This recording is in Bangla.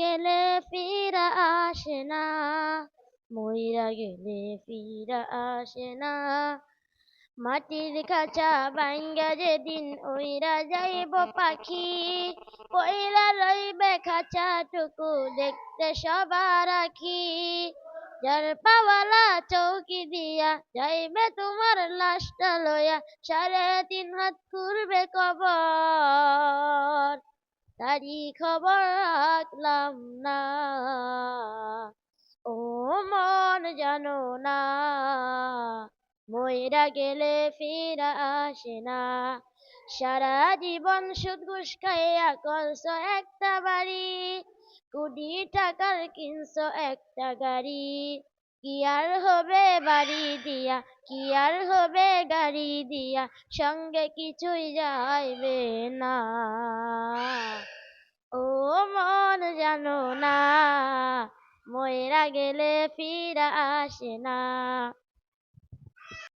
গেলে ফিরা আসে না, মইরা গেলে ফিরা আসে না। মাটির খাঁচা ভাঙ্গা যেদিন ওইরা যাইব পাখি পয়রা রইবে খাঁচাটুকু দেখতে সবার আখি। যার পাওয়ালা চৌকি দিয়া যাইবে তোমার লাশটা লয়া সাড়ে তিন হাত করবে কবর। তারি খবর রাখলাম না। ও মন জানো না, ময়রা গেলে ফিরা আসে না। সারা জীবন সুদ ঘুষ খাইয়া করছ একটা বাড়ি কোটি টাকার কিনছো একটা গাড়ি। কি আর হবে বাড়ি দিয়া, কি আর হবে গাড়ি দিয়া, সঙ্গে কিছুই যাইবে না। জানো না ময়রা গেলে ফিরা আসে না।